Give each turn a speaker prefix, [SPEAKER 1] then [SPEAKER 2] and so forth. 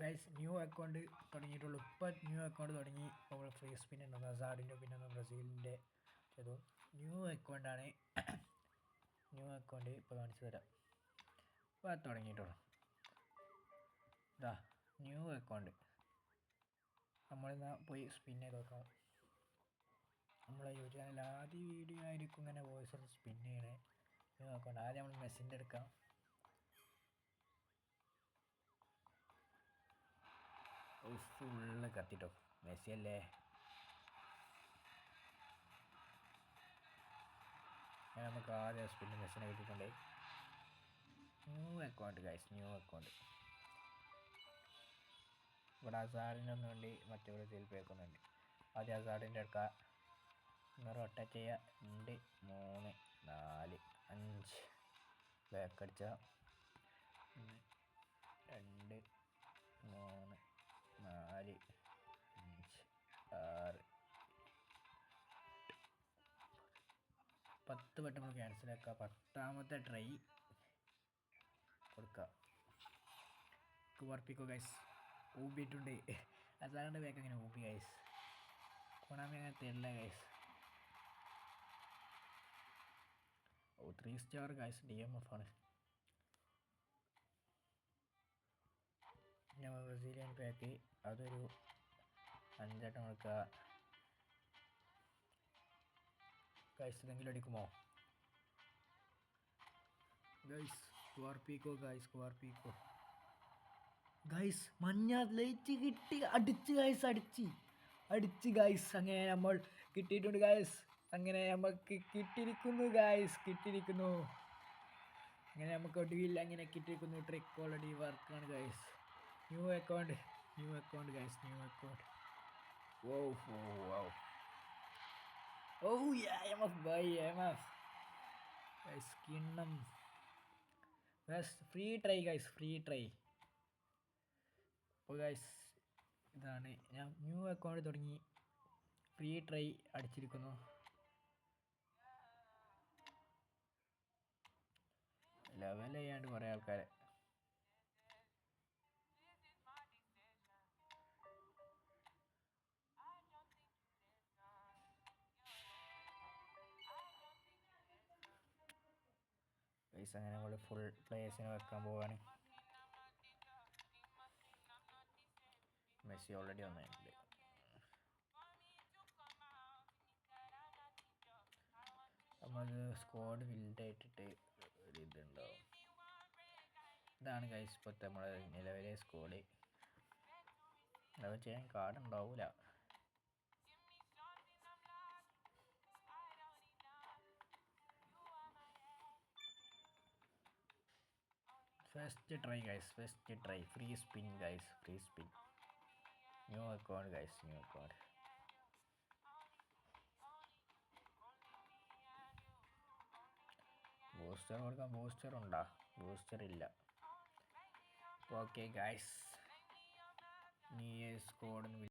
[SPEAKER 1] Guys new account തുടങ്ങിയിട്ടുള്ളൂ. ഇപ്പോൾ new account തുടങ്ങി. നമ്മൾ ഫ്രീ സ്പിൻ ഉണ്ട്. നസാഡിന്റെ പിന്നെ ബ്രസീലിന്റെ ചെയ്തു ന്യൂ അക്കൗണ്ടാണ് ന്യൂ അക്കൗണ്ട് ഇപ്പോൾ കാണിച്ചു തരാം. ഇപ്പോൾ അത് തുടങ്ങിയിട്ടുള്ളൂ. ഇതാ ന്യൂ അക്കൗണ്ട് നമ്മളിന്ന് പോയി സ്പിൻ ചെയ്ത് നോക്കാം. നമ്മളെ യൂട്യൂബ് ചാനൽ ആദ്യ വീഡിയോ ആയിരിക്കും ഇങ്ങനെ വോയിസ് സ്പിൻ ചെയ്യണേ. ന്യൂ അക്കൗണ്ട് ആദ്യം നമ്മൾ മെസ്സിന്റെ എടുക്കാം. ഫുള്ള് കത്തിട്ടോ മെസ്സി അല്ലേ അങ്ങനെ നമുക്ക് ആദ്യം സ്പിന്ന് മെസ്സിനെ കിട്ടിയിട്ടുണ്ട് new account guys new account ഇവിടെ അസാഡിനൊന്നും വേണ്ടി മറ്റേ തീൽപ്പേക്കുന്നുണ്ട് പേക്കുന്നുണ്ട് ആദ്യം അസാറിന്റെ എടുക്കുക ഒന്ന് റൊട്ടേറ്റ് ചെയ്യുക രണ്ട് മൂന്ന് നാല് അഞ്ച് ബാക്ക് അടിച്ച ഒന്ന് പത്ത് വട്ടം നമ്മൾ ക്യാൻസൽ ആക്കുക. പത്താമത്തെ ട്രൈ കൊടുക്കുക. വർപ്പിക്കോ ഗൈസ് ഊബിയിട്ടുണ്ട്. അതാണ്ട് വേഗം അങ്ങനെ ഊബി ഗൈസ് കൊണാമി അങ്ങനെ തരില്ല guys oh three star guys D M F ആണ്. പിന്നെ ബ്രസീലിയൻ പാക്ക് അതൊരു അഞ്ചെണ്ണം കൊടുക്കുക. ഗൈസ് ഇതെങ്കിലും അടിക്കുമോ? ഗൈസ് സ്കോർപ്പിക്കോ ഗൈസ് സ്കോർപ്പിക്കോ ഗൈസ് മഞ്ഞ ലൈറ്റ് കിട്ടി. അടിച്ച് ഗൈസ് അടിച്ച്. അടിച്ച് ഗൈസ് അങ്ങനെ നമ്മൾ കിട്ടിയിട്ടുണ്ട് ഗൈസ് അങ്ങനെ നമുക്ക് കിട്ടിയിരിക്കുന്നു ഗൈസ് കിട്ടിയിരിക്കുന്നു. അങ്ങനെ നമുക്ക് ഒടുവിൽ അങ്ങനെ കിട്ടിയിരിക്കുന്നു. ട്രിക്ക് ഓൾറെഡി വർക്കാണ് guys new account new account guys new account oh oh oh oh M F by M F guys Kinnam free try guys free try അപ്പോൾ ഗൈസ് ഇതാണ്. ഞാൻ ന്യൂ അക്കൗണ്ട് തുടങ്ങി. ഫ്രീ ട്രൈ അടിച്ചിരിക്കുന്നു. Level ചെയ്യാണ്ട് കുറേ ആൾക്കാരെ. പൈസ അങ്ങനെ നമ്മൾ ഫുൾ പ്ലേയേഴ്സിനെ വെക്കാൻ പോവാണ്. മെസ്സി ഓൾറെഡി വന്നിട്ടുണ്ട്. നമ്മൾ സ്ക്വാഡ് ബിൽഡായിട്ടിട്ട് ഒരു ഇതുണ്ടാവും. ഇതാണ് കൈസ് ഇപ്പോഴത്തെ നമ്മളെ നിലവിലെ സ്ക്വാഡ് അത് ചെയ്യാൻ കാർഡ് ഉണ്ടാവില്ല first try guys first try. Free spin guys free spin new account guys new account booster കൊടുക്കാൻ ബൂസ്റ്റർ ഉണ്ടോ? ബൂസ്റ്റർ ഇല്ല. ഓക്കെ ഗൈസ് നീ സ്കോഡിന്